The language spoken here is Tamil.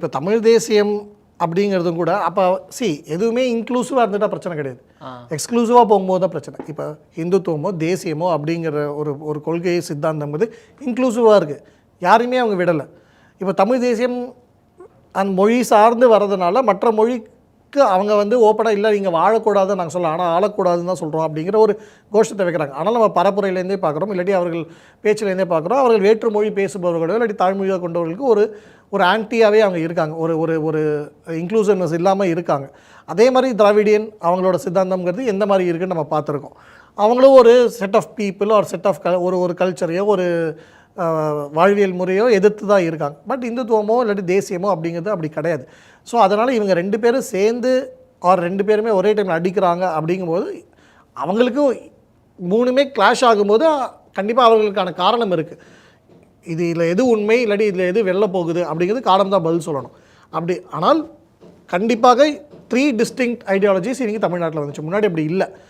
இப்போ தமிழ் தேசியம் அப்படிங்கிறதும் கூட அப்போ சி எதுவுமே இன்க்ளூசிவாக இருந்துட்டால் பிரச்சனை கிடையாது. எக்ஸ்க்ளூசிவாக போகும்போது தான் பிரச்சனை. இப்போ இந்துத்துவமோ தேசியமோ அப்படிங்கிற ஒரு ஒரு கொள்கை சித்தாந்தம் வந்து இன்க்ளூசிவாக இருக்குது யாரையுமே அவங்க விடலை. இப்போ தமிழ் தேசியம் அந்த மொழி சார்ந்து வர்றதுனால மற்ற மொழிக்கு அவங்க வந்து ஓப்பனாக இல்லை நீங்கள் வாழக்கூடாதுன்னு நாங்கள் சொல்லலாம் ஆனால் ஆளக்கூடாதுன்னு தான் சொல்கிறோம் அப்படிங்கிற ஒரு கோஷத்தை வைக்கிறாங்க. ஆனால் நம்ம பரப்புரையிலேருந்தே பார்க்குறோம் இல்லாட்டி அவர்கள் பேச்சிலேருந்தே பார்க்குறோம் அவர்கள் வேற்று மொழி பேசுபவர்களோ இல்லாட்டி தாய்மொழியாக கொண்டவர்களுக்கு ஒரு ஒரு ஆன்டியாகவே அவங்க இருக்காங்க. ஒரு ஒரு ஒரு இன்க்ளூசிவ்னஸ் இல்லாமல் இருக்காங்க. அதே மாதிரி திராவிடியன் அவங்களோட சித்தாந்தம்ங்கிறது எந்த மாதிரி இருக்குன்னு நம்ம பார்த்துருக்கோம். அவங்களும் ஒரு செட் ஆஃப் பீப்புள் ஒரு செட் ஆஃப் க ஒரு ஒரு கல்ச்சரையோ ஒரு வாழ்வியல் முறையோ எதிர்த்து தான் இருக்காங்க. பட் இந்துத்துவமோ இல்லாட்டி தேசியமோ அப்படிங்கிறது அப்படி கிடையாது. ஸோ அதனால் இவங்க ரெண்டு பேரும் சேர்ந்து ஆர் ரெண்டு பேருமே ஒரே டைமில் அடிக்கிறாங்க அப்படிங்கும்போது அவங்களுக்கும் மூணுமே கிளாஷ் ஆகும்போது கண்டிப்பாக அவர்களுக்கான காரணம் இருக்குது இது இதில் எது உண்மை இல்லாட்டி இதில் எது வெளில போகுது அப்படிங்கிறது காலம் தான் பதில் சொல்லணும். அப்படி ஆனால் கண்டிப்பாக த்ரீ டிஸ்டிங்க்ட் ஐடியாலஜிஸ் இன்றைக்கி தமிழ்நாட்டில் வந்துச்சு. முன்னாடி அப்படி இல்லை.